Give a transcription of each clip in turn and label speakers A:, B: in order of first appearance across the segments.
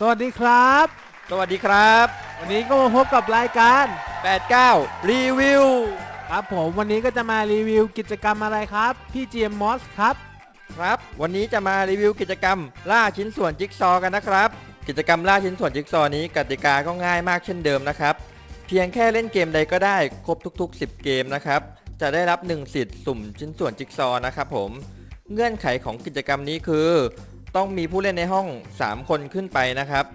A: สวัสดีครับ
B: สวัสดีครับ
A: วันนี้ก็มาพบกับรายการ
B: 89 รีวิว
A: ครับผมวันนี้ก็จะมารีวิวกิจกรรมอะไรครับ พี่เจมมอสครับ
B: ครับ วันนี้จะมารีวิวกิจกรรม ล่าชิ้นส่วนจิ๊กซอว์กันนะครับ กิจกรรมล่าชิ้นส่วนจิ๊กซอว์นี้กติกาก็ง่ายมากเช่นเดิมนะครับ เพียงแค่เล่นเกมใดก็ได้ครบทุก ๆ 10 เกมนะครับ จะได้รับ 1 สิทธิ์สุ่มชิ้นส่วนจิ๊กซอว์นะครับผม เงื่อนไขของกิจกรรมนี้คือ ต้องมีผู้เล่นในห้อง 3 คนขึ้นไปนะครับ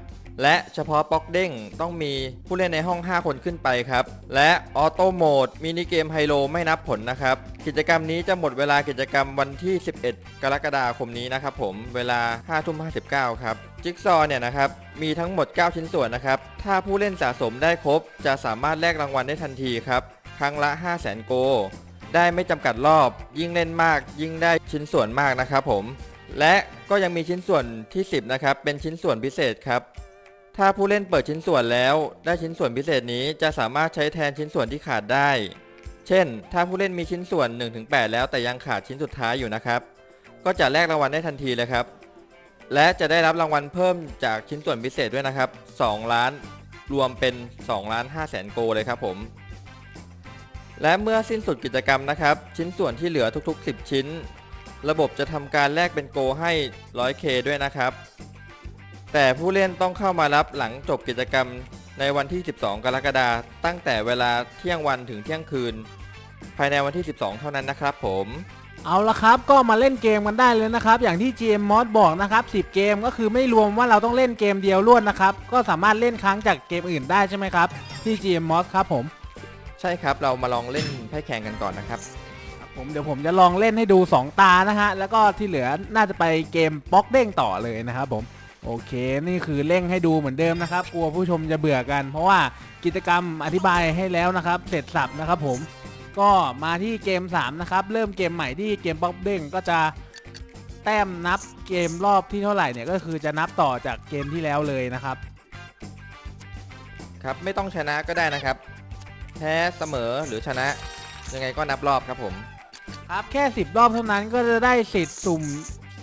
B: และเฉพาะป๊อกเด้งต้องมีผู้เล่นในห้อง 5 คนขึ้นไปครับ และออโต้โหมดมินิเกมไฮโลไม่นับผลนะครับ กิจกรรมนี้จะหมดเวลากิจกรรมวันที่ 11 กรกฎาคมนี้นะครับผมเวลา5ทุ่ม59 ครับ จิ๊กซอว์เนี่ยนะครับมีทั้งหมด 9 ชิ้นส่วนนะครับ ถ้าผู้เล่นสะสมได้ครบ จะสามารถแลกรางวัลได้ทันทีครับ ครั้งละ 5 0 0 0 0 0โกได้ไม่จำกัดรอบ ยิ่งเล่นมาก ยิ่งได้ชิ้นส่วนมากนะครับผม และก็ยังมีชิ้นส่วนที่ 10 นะครับ เป็นชิ้นส่วนพิเศษครับ ถ้าผู้เล่นเปิดชิ้นส่วนแล้ว ได้ชิ้นส่วนพิเศษนี้จะสามารถใช้แทนชิ้นส่วนที่ขาดได้ เช่น ถ้าผู้เล่นมีชิ้นส่วน 1-8 แล้วแต่ยังขาดชิ้นสุดท้ายอยู่นะครับ ก็จะแลกรางวัลได้ทันทีเลยครับ และจะได้รับรางวัลเพิ่มจากชิ้นส่วนพิเศษด้วยนะครับ 2 ล้านรวมเป็น2ล้าน5แสนโกเลยครับผม และเมื่อสิ้นสุดกิจกรรมนะครับ ชิ้นส่วนที่เหลือทุก ๆ 10 ชิ้น ระบบจะทำการแลกเป็นโกให้ 100k ด้วยนะครับ แต่ผู้เล่นต้องเข้ามารับหลังจบกิจกรรมในวันที่ 12 กรกฎาคมตั้งแต่เวลาเที่ยงวันถึงเที่ยงคืน ภายในวันที่ 12 เท่านั้นนะครับผม
A: เอาละครับก็มาเล่นเกมกันได้เลยนะครับ อย่างที่ GM Mod บอกนะครับ10 เกมก็คือไม่รวมว่าเราต้องเล่นเกมเดียวรวดนะครับ ก็สามารถเล่นครั้งจากเกมอื่นได้ใช่ไหมครับที่ GM Mod ครับผม
B: ใช่ครับเรามาลองเล่นไพ่แข่งกันก่อนนะครับ
A: ครับ ผมเดี๋ยวผมจะลองเล่นให้ดู 2 ตานะฮะ แล้วก็ที่เหลือน่าจะไปเกมบล็อกเด้งต่อเลยนะครับผม โอเค นี่คือเร่งให้ดูเหมือนเดิมนะครับ กลัวผู้ชมจะเบื่อกัน เพราะว่ากิจกรรมอธิบายให้แล้วนะครับ เสร็จสับนะครับผม ก็มาที่เกม 3 นะครับ เริ่มเกมใหม่ที่เกมบล็อกเด้งก็จะแต้มนับเกมรอบที่เท่าไหร่เนี่ยก็คือจะนับต่อจากเกมที่แล้วเลยนะครับ
B: ครับไม่ต้องชนะก็ได้นะครับ แพ้เสมอหรือชนะยังไงก็นับรอบครับผม
A: ครับแค่ 10 รอบเท่านั้นก็จะได้สิทธิ์สุ่ม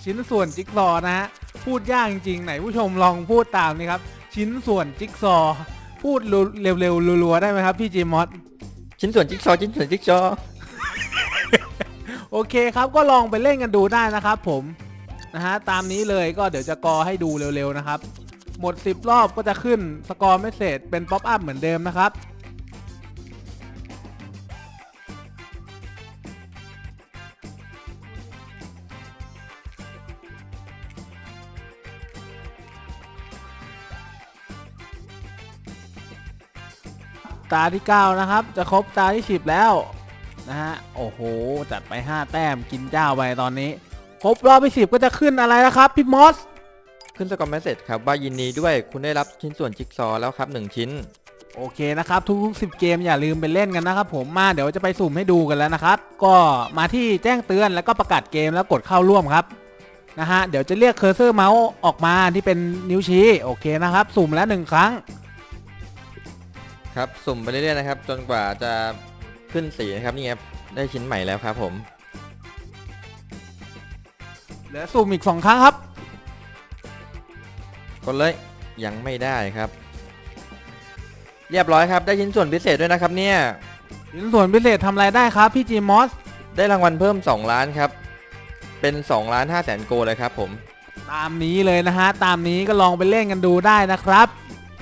A: ชิ้นส่วนจิ๊กซอว์นะฮะพูดยากจริงๆไหนผู้ชมลองพูดตามนี่ครับชิ้นส่วนจิ๊กซอว์พูดเร็วๆรัวๆได้ไหมครับพี่จีมอส
B: ชิ้นส่วนจิ๊กซอว์ชิ้นส่วนจิ๊กซอว์
A: โอเคครับก็ลองไปเล่นกันดูได้นะครับ ผมนะฮะตามนี้เลยก็เดี๋ยวจะกอให้ดูเร็วๆนะครับ หมด 10 รอบก็จะขึ้นสกอร์ไม่เสร็จเป็นป๊อปอัพเหมือนเดิมนะครับ ตาที่ 9 นะครับ จะครบตาที่ 10 แล้วนะฮะโอ้โห จัดไป 5 แต้มกินเจ้าไปตอนนี้ ครบรอบที่10 ก็จะขึ้นอะไรนะครับพี่มอส
B: ขึ้นสกอร์เมสเซจครับว่ายินดีด้วยคุณได้รับชิ้นส่วนจิ๊กซอว์แล้วครับ 1 ชิ้น
A: โอเคนะครับทุกๆ10 เกมอย่าลืมไปเล่นกันนะครับผมมาเดี๋ยวจะไปสุ่มให้ดูกันแล้วนะครับ ก็มาที่แจ้งเตือนแล้วก็ประกาศเกมแล้วกดเข้าร่วมครับนะฮะเดี๋ยวจะเรียกเคอร์เซอร์เมาส์ออกมาที่เป็นนิ้วชี้โอเคนะครับ สุ่มแล้วหนึ่งครั้ง
B: ครับสุ่มไปเรื่อยๆนะครับ จนกว่าจะขึ้นสีนะครับนี่ครับได้ชิ้นใหม่แล้วครับผม
A: เหลือสุ่มอีก2ครั้งครับ
B: กดเลยยังไม่ได้ครับ เรียบร้อยครับได้ชิ้นส่วนพิเศษด้วยนะครับเนี่ย
A: ชิ้นส่วนพิเศษทำอะไรได้ครับพี่จีมอส
B: ได้รางวัลเพิ่ม 2 ล้านครับ เป็น2ล้าน5แสนโกเลยครับผม
A: ตามนี้เลยนะฮะ ตามนี้ก็ลองไปเล่นกันดูได้นะครับ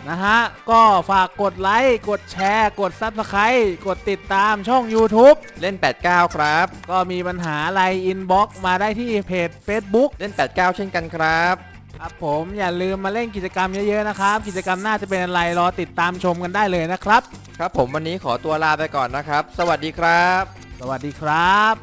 A: นะฮะ ก็ฝากกดไลค์ กดแชร์ กด Subscribe กดติดตามช่อง YouTube
B: เล่น 89 ครับ
A: ก็มีปัญหาอะไรอินบ็อกมาได้ที่เพจ Facebook
B: เล่น 89 เช่นกันครับ
A: ครับผมอย่าลืมมาเล่นกิจกรรมเยอะๆนะครับ กิจกรรมน่าจะเป็นอะไรรอติดตามชมกันได้เลยนะครับ
B: ครับผมวันนี้ขอตัวลาไปก่อนนะครับ สวัสดีครับ
A: สวัสดีครับ